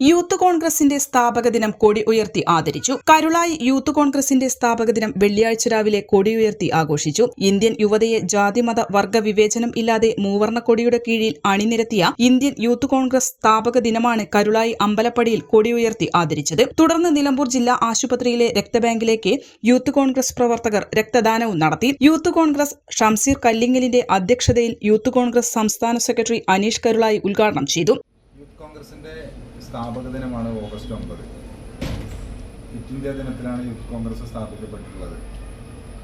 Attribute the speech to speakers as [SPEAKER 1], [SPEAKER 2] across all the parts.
[SPEAKER 1] Youth കോൺഗ്രസിന്റെ സ്ഥാപക ദിനം കൊടി ഉയർത്തി ആദരിച്ചു. കരുളായി യൂത്ത് കോൺഗ്രസിന്റെ സ്ഥാപക ദിനം വെള്ളിയാഴ്ച രാവിലെ കൊടി ഉയർത്തി ആഘോഷിച്ചു. ഇന്ത്യൻ യുവതയെ ജാതിമത വർഗ വിവേചനം ഇല്ലാതെ മൂവർണ കൊടിയുടെ കീഴിൽ അണിനിരത്തിയ ഇന്ത്യൻ യൂത്ത് കോൺഗ്രസ് സ്ഥാപക ദിനമാണ് കരുളായി അമ്പലപ്പടിയിൽ കൊടി ഉയർത്തി ആദരിച്ചത്. തുടർന്ന് നിലമ്പൂർ ജില്ലാ ആശുപത്രിയിലെ രക്തബാങ്കിലേക്ക് യൂത്ത് കോൺഗ്രസ് പ്രവർത്തകർ രക്തദാനവും നടത്തി. യൂത്ത് കോൺഗ്രസ് ഷംസീർ കല്ലിങ്ങലിന്റെ അധ്യക്ഷതയിൽ യൂത്ത് കോൺഗ്രസ് സംസ്ഥാന സെക്രട്ടറി അനീഷ് കരുളായി ഉദ്ഘാടനം ചെയ്തു.
[SPEAKER 2] യൂത്ത് കോൺഗ്രസിന്റെ സ്ഥാപക ദിനമാണ് ഓഗസ്റ്റ് ഒമ്പത്. ക്വിറ്റ് ഇന്ത്യ ദിനത്തിലാണ് യൂത്ത് കോൺഗ്രസ് സ്ഥാപിക്കപ്പെട്ടിട്ടുള്ളത്.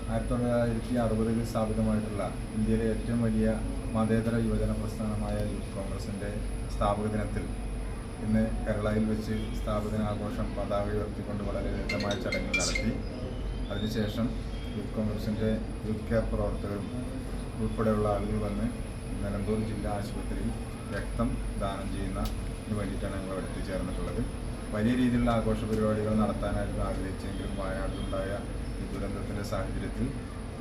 [SPEAKER 2] ആയിരത്തി തൊള്ളായിരത്തി അറുപതിൽ സ്ഥാപിതമായിട്ടുള്ള ഇന്ത്യയിലെ ഏറ്റവും വലിയ മതേതര യുവജന പ്രസ്ഥാനമായ യൂത്ത് കോൺഗ്രസിന്റെ സ്ഥാപക ദിനത്തിൽ ഇന്ന് കേരളയിൽ വെച്ച് സ്ഥാപക ദിനാഘോഷം പതാക ഉയർത്തിക്കൊണ്ട് വളരെ ലളിതമായ ചടങ്ങ് നടത്തി. അതിനുശേഷം യൂത്ത് കോൺഗ്രസിന്റെ യൂത്ത് കെയർ പ്രവർത്തകരും ഉൾപ്പെടെയുള്ള ആളുകൾ വന്ന് നിലമ്പൂർ ജില്ലാ ആശുപത്രിയിൽ രക്തം ദാനം ചെയ്യുന്നതിന് വേണ്ടിയിട്ടാണ് ഞങ്ങൾ ഇവിടെ എത്തിച്ചേർന്നിട്ടുള്ളത്. വലിയ രീതിയിലുള്ള ആഘോഷ പരിപാടികൾ നടത്താനായിട്ട് ആഗ്രഹിച്ചെങ്കിലും വയനാട്ടിലുണ്ടായ ഈ ദുരന്തത്തിന്റെ സാഹചര്യത്തിൽ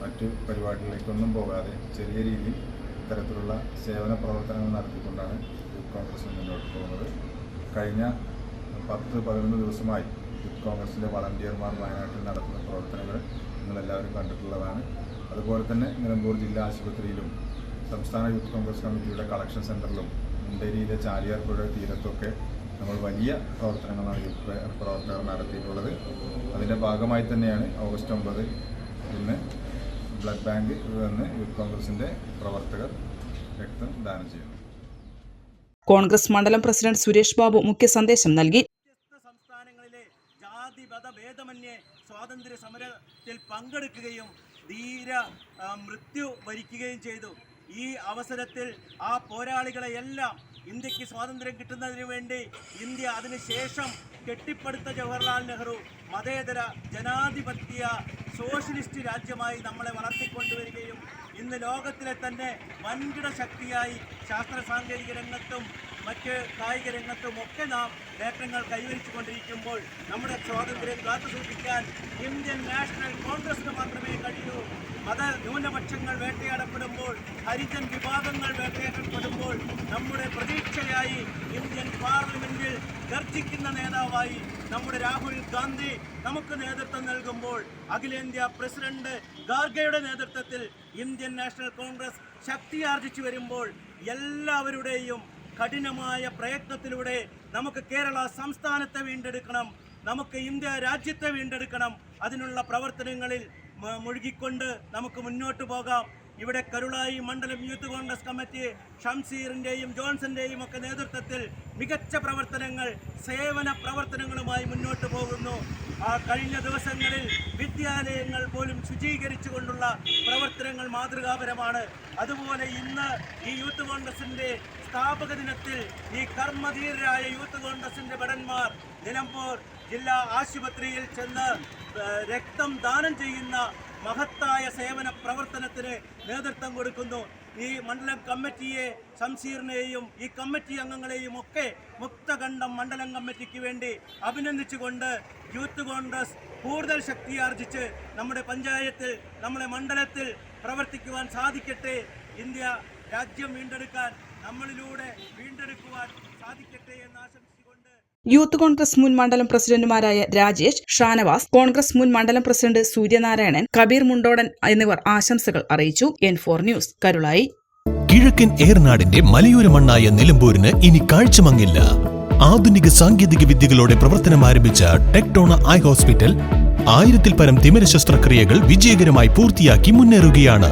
[SPEAKER 2] മറ്റു പരിപാടികളിലേക്കൊന്നും പോകാതെ ചെറിയ രീതിയിൽ ഇത്തരത്തിലുള്ള സേവന പ്രവർത്തനങ്ങൾ നടത്തിക്കൊണ്ടാണ് യൂത്ത് കോൺഗ്രസ് മുന്നോട്ട് പോകുന്നത്. കഴിഞ്ഞ പത്ത് പതിനൊന്ന് ദിവസമായി യൂത്ത് കോൺഗ്രസിന്റെ വളണ്ടിയർമാർ വയനാട്ടിൽ നടത്തുന്ന പ്രവർത്തനങ്ങൾ നിങ്ങളെല്ലാവരും കണ്ടിട്ടുള്ളതാണ്. അതുപോലെ തന്നെ നിലമ്പൂർ ജില്ലാ ആശുപത്രിയിലും സംസ്ഥാന യൂത്ത് കോൺഗ്രസ് കമ്മിറ്റിയുടെ കളക്ഷൻ സെന്ററിലും മുണ്ടേരിയിലെ ചാലിയാർപ്പുഴ തീരത്തൊക്കെ നമ്മൾ വലിയ പ്രവർത്തനങ്ങളാണ് യൂത്ത് പ്ര- പ്രവർത്തകർ നടത്തിയിട്ടുള്ളത്. അതിന്റെ ഭാഗമായി തന്നെയാണ് ഓഗസ്റ്റ് ഒമ്പത് ഇന്ന് ബ്ലഡ് ബാങ്ക് വന്ന് യൂത്ത് കോൺഗ്രസിന്റെ പ്രവർത്തകർ രക്തം ദാനം ചെയ്യുന്നു.
[SPEAKER 1] കോൺഗ്രസ് മണ്ഡലം പ്രസിഡന്റ് സുരേഷ് ബാബു മുഖ്യ സന്ദേശം നൽകി.
[SPEAKER 3] വ്യത്യസ്ത സംസ്ഥാനങ്ങളിലെ ജാതി മത ഭേദമന്യേ സ്വാതന്ത്ര്യ സമരത്തിൽ പങ്കെടുക്കുകയും ധീര മൃത്യു വരിക്കുകയും ചെയ്തു. ഈ അവസരത്തിൽ ആ പോരാളികളെയെല്ലാം ഇന്ത്യയ്ക്ക് സ്വാതന്ത്ര്യം കിട്ടുന്നതിന് വേണ്ടി ഇന്ത്യ അതിനുശേഷം കെട്ടിപ്പടുത്ത ജവഹർലാൽ നെഹ്റു മതേതര ജനാധിപത്യ സോഷ്യലിസ്റ്റ് രാജ്യമായി നമ്മളെ വളർത്തിക്കൊണ്ടുവരികയും ഇന്ന് ലോകത്തിലെ തന്നെ വൻകിട ശക്തിയായി ശാസ്ത്ര സാങ്കേതിക രംഗത്തും മറ്റ് കായിക രംഗത്തും ഒക്കെ നാം നേട്ടങ്ങൾ കൈവരിച്ചു കൊണ്ടിരിക്കുമ്പോൾ നമ്മുടെ സ്വാതന്ത്ര്യം കാത്തുസൂക്ഷിക്കാൻ ഇന്ത്യൻ നാഷണൽ കോൺഗ്രസിന് മാത്രമേ കഴിയൂ. മത ന്യൂനപക്ഷങ്ങൾ വേട്ടയാടപ്പെടുമ്പോൾ ഹരിജൻ വിഭാഗങ്ങൾ വേട്ടയാടപ്പെടുമ്പോൾ നമ്മുടെ പ്രതീക്ഷയായി ഇന്ത്യൻ പാർലമെന്റിൽ ഗർജിക്കുന്ന നേതാവായി നമ്മുടെ രാഹുൽ ഗാന്ധി നമുക്ക് നേതൃത്വം നൽകുമ്പോൾ അഖിലേന്ത്യാ പ്രസിഡന്റ് ഗാർഗയുടെ നേതൃത്വത്തിൽ ഇന്ത്യൻ നാഷണൽ കോൺഗ്രസ് ശക്തിയാർജിച്ചു വരുമ്പോൾ എല്ലാവരുടെയും കഠിനമായ പ്രയത്നത്തിലൂടെ നമുക്ക് കേരള സംസ്ഥാനത്തെ വീണ്ടെടുക്കണം നമുക്ക് ഇന്ത്യ രാജ്യത്തെ വീണ്ടെടുക്കണം. അതിനുള്ള പ്രവർത്തനങ്ങളിൽ മുഴുകിക്കൊണ്ട് നമുക്ക് മുന്നോട്ട് പോകാം. ഇവിടെ കരുളായി മണ്ഡലം യൂത്ത് കോൺഗ്രസ് കമ്മിറ്റി ഷംസീറിന്റെയും ജോൺസന്റെയും ഒക്കെ നേതൃത്വത്തിൽ മികച്ച പ്രവർത്തനങ്ങൾ സേവന പ്രവർത്തനങ്ങളുമായി മുന്നോട്ട് പോകുന്നു. ആ കഴിഞ്ഞ ദിവസങ്ങളിൽ വിദ്യാലയങ്ങൾ പോലും ശുചീകരിച്ചു കൊണ്ടുള്ള പ്രവർത്തനങ്ങൾ മാതൃകാപരമാണ്. അതുപോലെ ഇന്ന് ഈ യൂത്ത് കോൺഗ്രസിന്റെ സ്ഥാപക ദിനത്തിൽ ഈ കർമ്മധീരരായ യൂത്ത് കോൺഗ്രസിന്റെ ഭടന്മാർ നിലമ്പൂർ ജില്ലാ ആശുപത്രിയിൽ ചെന്ന് രക്തം ദാനം ചെയ്യുന്ന മഹത്തായ സേവന പ്രവർത്തനത്തിന് നേതൃത്വം കൊടുക്കുന്നു. ഈ മണ്ഡലം കമ്മിറ്റിയെ ശംസീറിനെയും ഈ കമ്മിറ്റി അംഗങ്ങളെയും ഒക്കെ മുക്തകണ്ഠം മണ്ഡലം കമ്മിറ്റിക്ക് വേണ്ടി അഭിനന്ദിച്ചുകൊണ്ട് യൂത്ത് കോൺഗ്രസ് കൂടുതൽ ശക്തിയാർജിച്ച് നമ്മുടെ പഞ്ചായത്തിൽ നമ്മുടെ മണ്ഡലത്തിൽ പ്രവർത്തിക്കുവാൻ സാധിക്കട്ടെ. ഇന്ത്യ രാജ്യം വീണ്ടെടുക്കാൻ നമ്മളിലൂടെ വീണ്ടെടുക്കുവാൻ സാധിക്കട്ടെ എന്ന് ആശംസിച്ചുകൊണ്ട്
[SPEAKER 1] യൂത്ത് കോൺഗ്രസ് മുൻ മണ്ഡലം പ്രസിഡന്റുമാരായ രാജേഷ് ഷാനവാസ് കോൺഗ്രസ് മുൻ മണ്ഡലം പ്രസിഡന്റ് സൂര്യനാരായണൻ കബീർ മുണ്ടോടൻ എന്നിവർ ആശംസകൾ അറിയിച്ചു. N four news Karulai.
[SPEAKER 4] കിഴക്കൻ ഏർനാടിന്റെ മലയോര മണ്ണായ നിലമ്പൂരിന് ഇനി കാഴ്ചമങ്ങില്ല. ആധുനിക സാങ്കേതിക വിദ്യകളോടെ പ്രവർത്തനം ആരംഭിച്ച ടെക്ടോണ ഐ ഹോസ്പിറ്റൽ ആയിരത്തിൽ പരം തിമിര ശസ്ത്രക്രിയകൾ വിജയകരമായി പൂർത്തിയാക്കി മുന്നേറുകയാണ്.